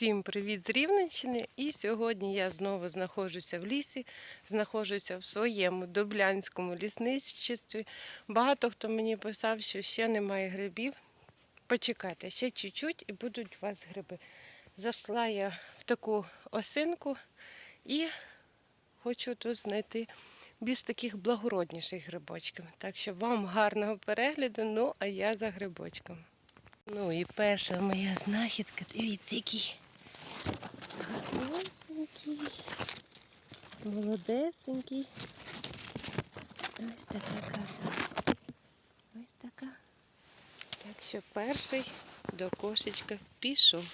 Всім привіт з Рівненщини! І сьогодні я знову знаходжуся в лісі, знаходжуся в своєму Доблянському лісничестві. Багато хто мені писав, що ще немає грибів. Почекайте, ще чуть-чуть і будуть у вас гриби. Зайшла я в таку осинку і хочу тут знайти більш таких благородніших грибочків. Так що вам гарного перегляду, ну а я за грибочками. Ну і перша моя знахідка, дивіться, який гарнесенький, молодесенький. Ось така краса. Ось така. Так що перший до кошечка пішов.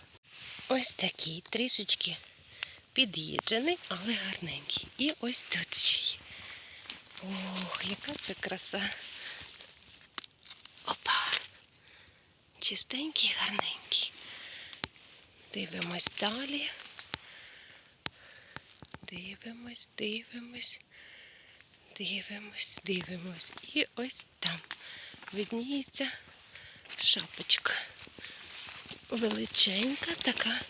Ось такий, трішечки під'їджений, але гарненький. І ось тут ще є. Ох, яка це краса. Опа! Чистенький, гарненький. Дивимось далі. Дивимось, дивимось, дивимось, дивимось. І ось там видніється шапочка. Величенька, така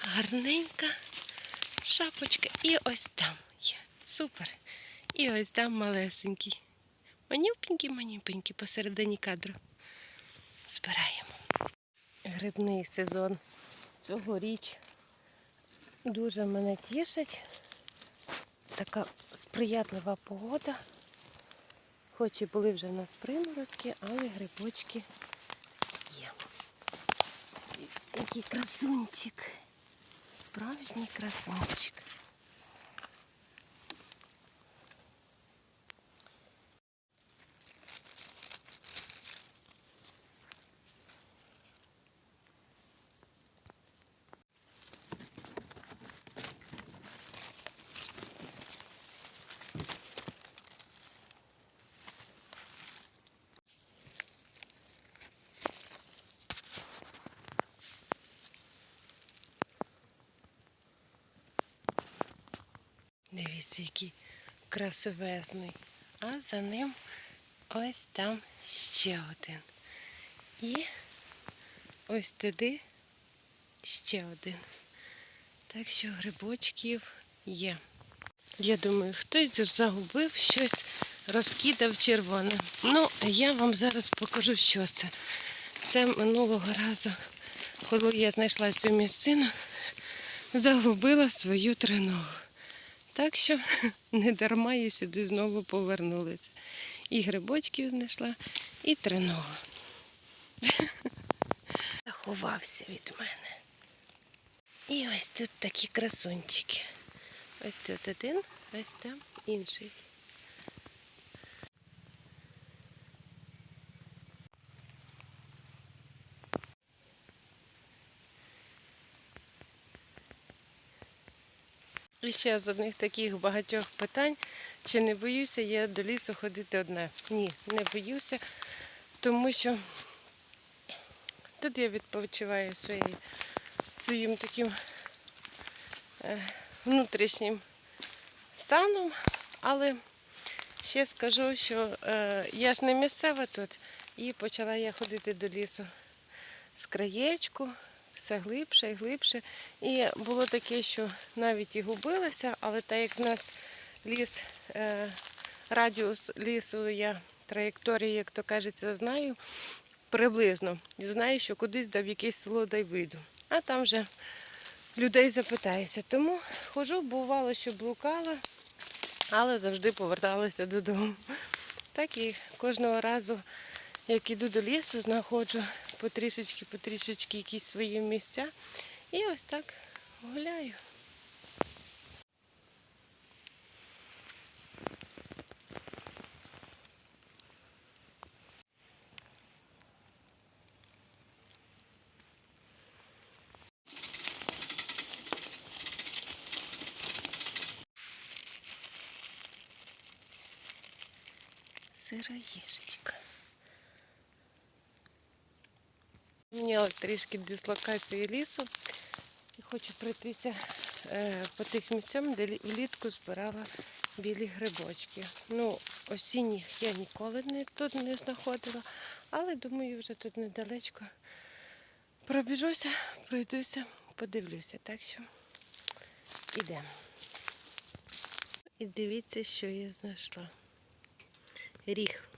гарненька шапочка. І ось там є. Супер. І ось там малесенький. Манюпенький, манюпенький посередині кадру збираємо. Грибний сезон цьогоріч дуже мене тішить. Така сприятлива погода. Хоч і були вже в нас приморозки, але грибочки є. Який красунчик. Справжній красунчик. Дивіться, який красивезний. А за ним ось там ще один. І ось туди ще один. Так що грибочків є. Я думаю, хтось загубив щось, розкидав червоне. Ну, я вам зараз покажу, що це. Це минулого разу, коли я знайшла цю місцину, загубила свою триногу. Так що не дарма я сюди знову повернулася. І грибочків знайшла, і триногу. Заховався від мене. І ось тут такі красунчики. Ось тут один, ось там інший. І ще з одних таких багатьох питань, чи не боюся я до лісу ходити одна. Ні, не боюся, тому що тут я відпочиваю своєю, своїм таким е, внутрішнім станом, але ще скажу, що е, я ж не місцева тут, і почала я ходити до лісу з краєчку, все глибше і глибше. І було таке, що навіть і губилася, але так як в нас ліс, е, радіус лісу, я траєкторії, як то кажеться, знаю приблизно. Знаю, що кудись да в якесь село дай вийду. А там вже людей запитаюся. Тому хожу, бувало, що блукала, але завжди поверталася додому. Так і кожного разу, як іду до лісу, знаходжу потрішечки, потрішечки якісь свої місця. І ось так гуляю. Сироїжечка. Міняла трішки дислокацію лісу і хочу пройтися е, по тих місцям, де влітку збирала білі грибочки. Ну, осінніх я ніколи не, тут не знаходила, але думаю, вже тут недалечко. Пробіжуся, пройдуся, подивлюся, так що ідемо. І дивіться, що я знайшла. Ріг.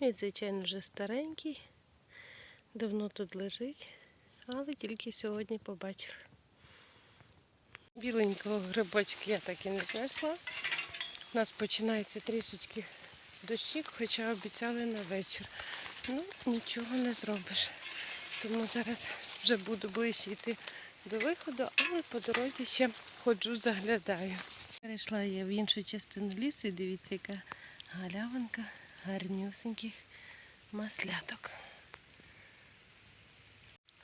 Він, звичайно, вже старенький, давно тут лежить, але тільки сьогодні побачила. Біленького грибочка я так і не знайшла. У нас починається трішечки дощик, хоча обіцяли на вечір. Ну, нічого не зробиш. Тому зараз вже буду ближче йти до виходу, але по дорозі ще ходжу, заглядаю. Перейшла я в іншу частину лісу і дивіться, яка галявинка гарнюсеньких масляток.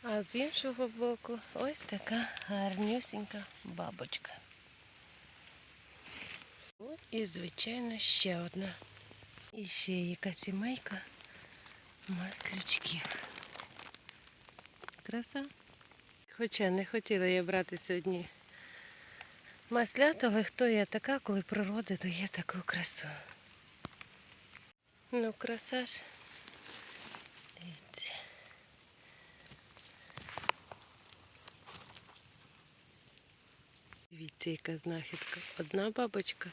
А з іншого боку ось така гарнюсенька бабочка. І, звичайно, ще одна. І ще яка сімейка маслючків. Краса. Хоча не хотіла я брати сьогодні маслят, але хто я така, коли природа дає таку красу. Ну, краса ж. Дивіться, яка знахідка. Одна бабочка,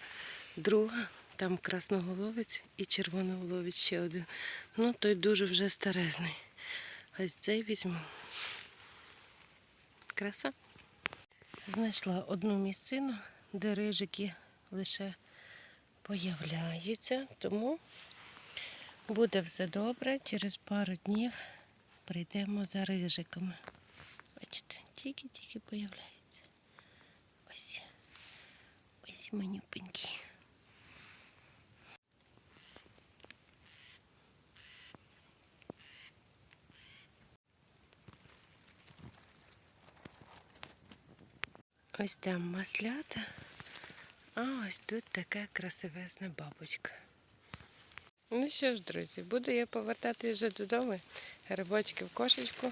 друга, там красноголовець і червоноголовець ще один. Ну, той дуже вже старезний. Ось цей візьму. Краса. Знайшла одну місцину, де рижики лише появляються, тому буде все добре. Через пару днів прийдемо за рижиками. Бачите, тільки-тільки появляються. Ось. Ось манюпенькі. Ось там маслята, а ось тут така красивезна бабочка. Ну що ж, друзі, буду я повертатись вже додому. Грибочки в кошечку.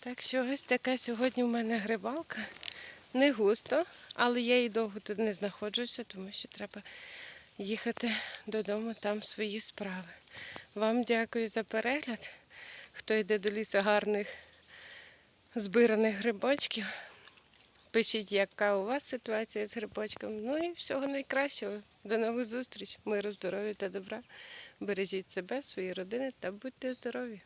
Так що ось така сьогодні в мене грибалка. Не густо, але я і довго тут не знаходжуся, тому що треба їхати додому, там свої справи. Вам дякую за перегляд. Хто йде до лісу гарних збираних грибочків. Пишіть, яка у вас ситуація з грибочком. Ну і всього найкращого. До нових зустріч, миру, здоров'я та добра. Бережіть себе, свої родини та будьте здорові!